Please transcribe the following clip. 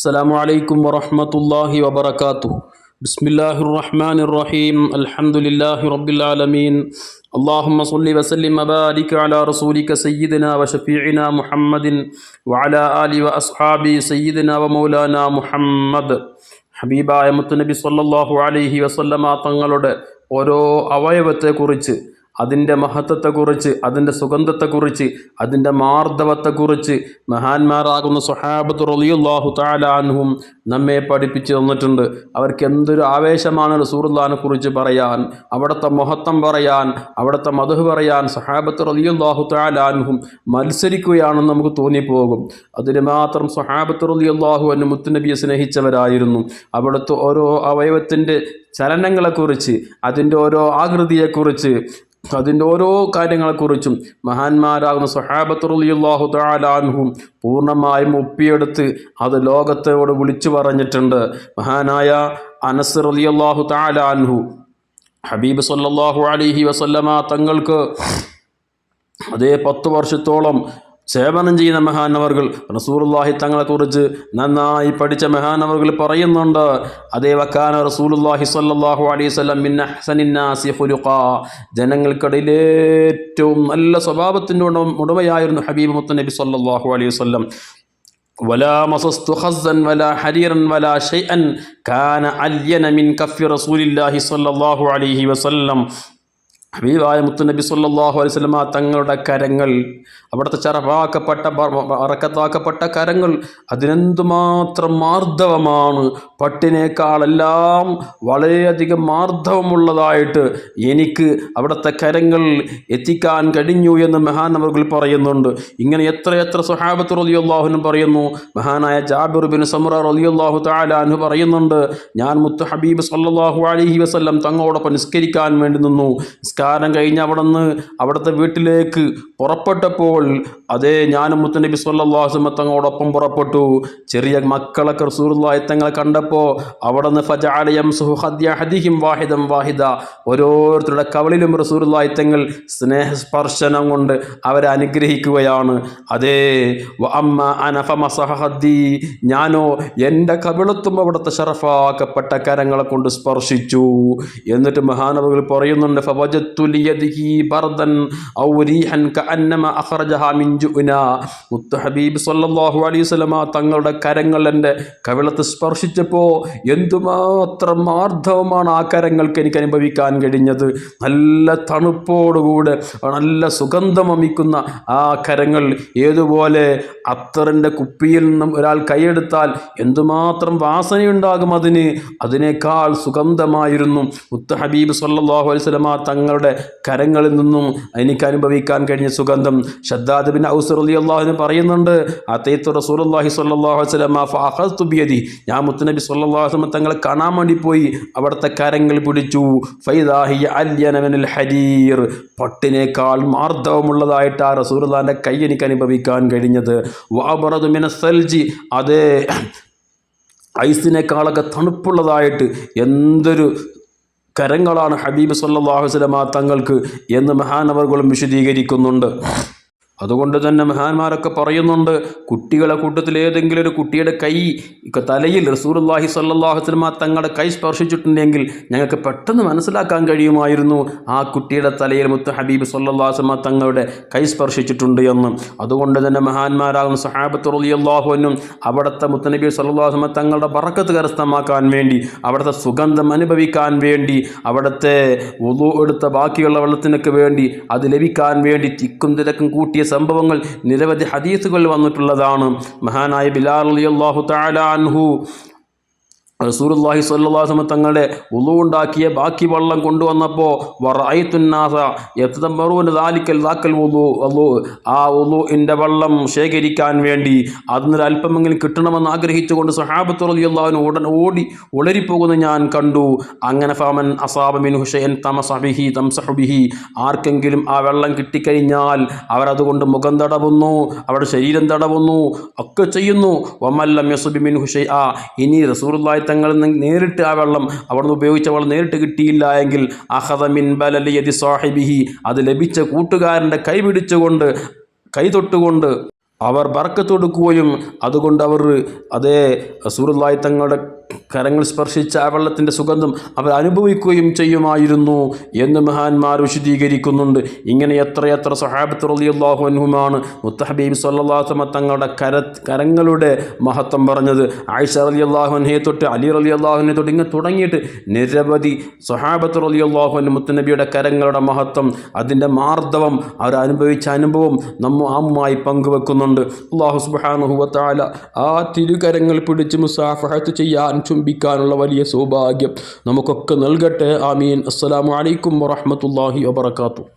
السلام عليكم ورحمة الله وبركاته بسم الله الرحمن الرحيم الحمد لله رب العالمين اللهم صل وسلم وبارك على رسولك سيدنا وشفيعنا محمد وعلى آله وأصحابه سيدنا ومولانا محمد ഹബീബായ മുത്തുനബി സല്ലല്ലാഹു അലൈഹി വസല്ലമ തങ്ങളുടെ ഓരോ അവയവത്തെക്കുറിച്ച് അതിന്റെ മഹത്വത്തെക്കുറിച്ച് അതിന്റെ സുഗന്ധത്തെക്കുറിച്ച് അതിന്റെ മാർദ്ദവത്തെക്കുറിച്ച് മഹാന്മാരാകുന്ന സുഹാബത്ത് റളിയല്ലാഹു തആല അൻഹും നമ്മെ പഠിപ്പിച്ചു തന്നിട്ടുണ്ട്. അവർക്ക് എന്തൊരു ആവേശമാണ് റസൂറുല്ലാനെ കുറിച്ച് പറയാൻ അവിടുത്തെ മഹത്വം പറയാൻ അവിടുത്തെ മധു പറയാൻ സഹാബത്ത് റളിയല്ലാഹു തആല അൻഹും മത്സരിക്കുകയാണെന്ന് നമുക്ക് തോന്നിപ്പോകും. അതിന് മാത്രം സഹാബത്ത് റളിയല്ലാഹു അന്നു മുത്തുനബിയെ സ്നേഹിച്ചവരായിരുന്നു. അവിടുത്തെ ഓരോ അവയവത്തിന്റെ ചലനങ്ങളെക്കുറിച്ച് അതിന്റെ ഓരോ ആകൃതിയെക്കുറിച്ച് അതിന്റെ ഓരോ കാര്യങ്ങളെക്കുറിച്ചും മഹാന്മാരാകുന്ന സഹാബത്ത് റളിയല്ലാഹു തആല അൻഹും പൂർണമായും ഒപ്പിയെടുത്ത് അത് ലോകത്തോട് വിളിച്ചു പറഞ്ഞിട്ടുണ്ട്. മഹാനായ അനസ് റളിയല്ലാഹു തആല അൻഹു ഹബീബ് സല്ലാഹു അലിഹി വസല്ലമ തങ്ങൾക്ക് അതേ പത്ത് വർഷത്തോളം സേവനം ചെയ്യുന്ന മഹാനവർകൾ റസൂലുള്ളാഹി തങ്ങളെക്കുറിച്ച് നന്നായി പഠിച്ച മഹാനവർകൾ പറയുന്നുണ്ട് അതേ വക്കാന റസൂലുള്ളാഹി സ്വല്ലല്ലാഹു അലൈഹി വസല്ലം മിൻ അഹ്സനിന്നാസി ഖുലുഖാ ജനങ്ങൾക്കിടയിൽ ഏറ്റവും നല്ല സ്വഭാവത്തിൻ്റെ ഉടമ ഉടമയായിരുന്നു ഹബീബ് മുത്തനബി സ്വല്ലല്ലാഹു അലൈഹി വസല്ലം ولا مصست خزا ولا حريرا ولا شيئا كان ألين من كف رسول الله صلى الله عليه وسلم ഹബീബായ മുത്തുനബി സല്ലല്ലാഹു അലൈഹി വസല്ലമ തങ്ങളുടെ കരങ്ങൾ അവിടുത്തെ ചറവാക്കപ്പെട്ട അറക്കത്താക്കപ്പെട്ട കരങ്ങൾ അതിനെന്തുമാത്രം മാർദ്ദവമാണ് പട്ടിനേക്കാളെല്ലാം വളരെയധികം മാർദ്ദവമുള്ളതായിട്ട് എനിക്ക് അവിടുത്തെ കരങ്ങൾ എത്തിക്കാൻ കഴിഞ്ഞു എന്ന് മഹാനവറുകൾ പറയുന്നുണ്ട്. ഇങ്ങനെ എത്രയെത്ര സുഹാബത്ത് റളിയല്ലാഹുനും പറയുന്നു. മഹാനായ ജാബിർ ബിൻ സമുറ റലിയുള്ളാഹു തആല അൻഹു പറയുന്നുണ്ട് ഞാൻ മുത്തു ഹബീബ് സല്ലാഹു അലഹി വസല്ലം തങ്ങളോടൊപ്പം നിസ്കരിക്കാൻ വേണ്ടി നിന്നു. നിസ്കാരം കഴിഞ്ഞ് അവിടെ നിന്ന് അവിടുത്തെ വീട്ടിലേക്ക് പുറപ്പെട്ടപ്പോൾ അതേ ഞാനും മുത്തനബി സല്ലാഹുസമ തങ്ങളോടൊപ്പം പുറപ്പെട്ടു. ചെറിയ മക്കളൊക്കെ റസൂറുല്ലാഹി തങ്ങളെ കണ്ടപ്പോൾ അവിടെ നിന്ന് ഫജാലയം സുഹദ്യഹദിഹിം വാഹിദം വാഹിദ. ഓരോരുത്തരുടെ കവളിലും റസൂറുല്ലാഹി തങ്ങൾ സ്നേഹസ്പർശനം കൊണ്ട് അവരെ അനുഗ്രഹിക്കുകയാണ്. അതേ അമ്മ അനഫമ മസഹദ്ദി ഞാനോ എന്റെ കവിളത്തും അവിടുത്തെ ഷറഫാക്കപ്പെട്ട കരങ്ങളെ കൊണ്ട് സ്പർശിച്ചു. എന്നിട്ട് മഹാനവകൾ പറയുന്നുണ്ട് ഫവജത്തുലിയദിഹി ബർദൻ ഔ റീഹൻ കഅന്നമ അഖറജഹാ മിൻ ജുഅന മുത്ത ഹബീബ് സല്ലാഹു അലൈഹി തങ്ങളുടെ കരങ്ങൾ എന്റെ കവിളത്ത് സ്പർശിച്ചപ്പോൾ എന്തുമാത്രം ആർദ്ധവമാണ് ആ കരങ്ങൾക്ക് എനിക്ക് അനുഭവിക്കാൻ കഴിഞ്ഞത്. നല്ല തണുപ്പോടുകൂടെ നല്ല സുഗന്ധം അമിക്കുന്ന ആ കരങ്ങൾ ഏതുപോലെ അത്തറിന്റെ കുപ്പിയിൽ നിന്നും ഒരാൾ കൈയെടുത്താൽ എന്തുമാത്രം വാസനയുണ്ടാകും അതിന്. അതിനേക്കാൾ സുഗന്ധമായിരുന്നു മുത്ത ഹബീബ് സല്ലാഹു അലൈഹി തങ്ങളുടെ കരങ്ങളിൽ നിന്നും എനിക്ക് അനുഭവിക്കാൻ കഴിഞ്ഞ സുഗന്ധം. ഷദ്ദാദ് ബിൻ ഔസ് റളിയല്ലാഹു പറയുന്നുണ്ട് അതേത്ത് വസല്ലമ ഫഅഖദ്തു ബിയദി. ഞാൻ മുത്തനബി സ്വല്ലല്ലാഹു അലൈഹി തങ്ങളെ കാണാൻ വേണ്ടി പോയി അവിടുത്തെ കരങ്ങൾ പിടിച്ചു. ഫൈദാഹിയ ഹരീർ പട്ടിനേക്കാൾ മാർദ്ദവമുള്ളതായിട്ട് ആ റസൂലുള്ളാഹിന്റെ കൈ എനിക്ക് അനുഭവിക്കാൻ കഴിഞ്ഞത്. വാബറദു മിന സൽജി. അതേ ഐസിനേക്കാളൊക്കെ തണുപ്പുള്ളതായിട്ട് എന്തൊരു കരങ്ങളാണ് ഹബീബ് സല്ലാഹുസ്ലമ തങ്ങൾക്ക് എന്ന് മഹാനവറുകളും വിശദീകരിക്കുന്നുണ്ട്. അതുകൊണ്ട് തന്നെ മഹാന്മാരൊക്കെ പറയുന്നുണ്ട് കുട്ടികളെ കൂട്ടത്തിൽ ഏതെങ്കിലും ഒരു കുട്ടിയുടെ കൈ തലയിൽ റസൂലുള്ളാഹി സ്വല്ലല്ലാഹു അലൈഹി തങ്ങളുടെ കൈ സ്പർശിച്ചിട്ടുണ്ടെങ്കിൽ ഞങ്ങൾക്ക് പെട്ടെന്ന് മനസ്സിലാക്കാൻ കഴിയുമായിരുന്നു ആ കുട്ടിയുടെ തലയിൽ മുത്ത് ഹബീബ് സ്വല്ലല്ലാഹു തങ്ങളുടെ കൈ സ്പർശിച്ചിട്ടുണ്ട് എന്ന്. അതുകൊണ്ട് തന്നെ മഹാന്മാരാകുന്ന സഹാബത്ത് റളിയല്ലാഹു അൻഹും അവിടുത്തെ മുത്തനബി സ്വല്ലല്ലാഹു അലൈഹി തങ്ങളുടെ പറക്കത്ത് കരസ്ഥമാക്കാൻ വേണ്ടി അവിടുത്തെ സുഗന്ധം അനുഭവിക്കാൻ വേണ്ടി അവിടുത്തെ ഒതു എടുത്ത ബാക്കിയുള്ള വെള്ളത്തിനൊക്കെ വേണ്ടി അത് ലഭിക്കാൻ വേണ്ടി തിക്കും തിരക്കും കൂട്ടിയ സംഭവങ്ങൾ നിരവധി ഹദീസുകൾ വന്നിട്ടുള്ളതാണ്. മഹാനായ ബിലാൽ അലി അള്ളാഹു അൻഹു റസൂലുള്ളാഹി സ്വല്ലല്ലാഹു അലൈഹി തങ്ങളുടെ ഉളു ഉണ്ടാക്കിയ ബാക്കി വെള്ളം കൊണ്ടുവന്നപ്പോൾ വറഅയ്തുന്നാസ യതദമ്മറൂന ദാലിക്കൽ വെള്ളം ശേഖരിക്കാൻ വേണ്ടി അതിനൊരു അല്പമെങ്കിലും കിട്ടണമെന്ന് ആഗ്രഹിച്ചുകൊണ്ട് സഹാബത്ത് അള്ളാഹുവിന് ഉടൻ ഓടി ഉളരിപ്പോകുന്ന ഞാൻ കണ്ടു. അങ്ങനെ ഫാമൻ അസാബ ഹുഷയൻ തമസബിഹി തംസഹുബിഹി ആർക്കെങ്കിലും ആ വെള്ളം കിട്ടിക്കഴിഞ്ഞാൽ അവരതുകൊണ്ട് മുഖം തടവുന്നു അവരുടെ ശരീരം തടവുന്നു ഒക്കെ ചെയ്യുന്നു. വമല്ലം യസുബിമിൻ ഹുഷ ആ ഇനി റസൂലുള്ളാഹി നിന്ന് നേരിട്ട് ആ വെള്ളം അവിടുന്ന് ഉപയോഗിച്ച വെള്ളം നേരിട്ട് കിട്ടിയില്ല എങ്കിൽ അഹദമിൻ ബലലിയതി സാഹിബിഹി. അത് ലഭിച്ച കൂട്ടുകാരന്റെ കൈ പിടിച്ചുകൊണ്ട് കൈ തൊട്ടുകൊണ്ട് അവർ ബർക്കത്തൊടുക്കുകയും അതുകൊണ്ട് അവർ അതേ റസൂലുള്ളാഹി തങ്ങളുടെ കരങ്ങൾ സ്പർശിച്ച ആ വെള്ളത്തിന്റെ സുഗന്ധം അവർ അനുഭവിക്കുകയും ചെയ്യുമായിരുന്നു എന്ന് മഹാന്മാർ വിശദീകരിക്കുന്നുണ്ട്. ഇങ്ങനെ എത്രയെത്ര സഹാബത്ത് റളിയല്ലാഹു അൻഹുമാണ് മുത്തഹബീബ് സല്ലല്ലാഹു തങ്ങളുടെ കര കരങ്ങളുടെ മഹത്വം പറഞ്ഞത്. ആയിഷ റളിയല്ലാഹു അൻഹയെ തൊട്ട് അലി അലി അള്ളാഹുനെ തൊട്ട് ഇങ്ങനെ തുടങ്ങിയിട്ട് നിരവധി സഹാബത്ത് റളിയല്ലാഹു അൻഹു മുത്തനബിയുടെ കരങ്ങളുടെ മഹത്വം അതിന്റെ മാർദ്ദവം അവർ അനുഭവിച്ച അനുഭവം നമ്മ അമ്മായി പങ്കുവെക്കുന്നുണ്ട്. അള്ളാഹു തആല ആ തിരുകരങ്ങൾ പിടിച്ച് മുസാഫഹത്ത് ചെയ്യാൻ ചുംബിക്കാനുള്ള വലിയ സൗഭാഗ്യം നമുക്കൊക്കെ നൽകട്ടെ. ആമീൻ. അസ്സലാമു അലൈക്കും വറഹ്മത്തുള്ളാഹി വബറകാതുഹു.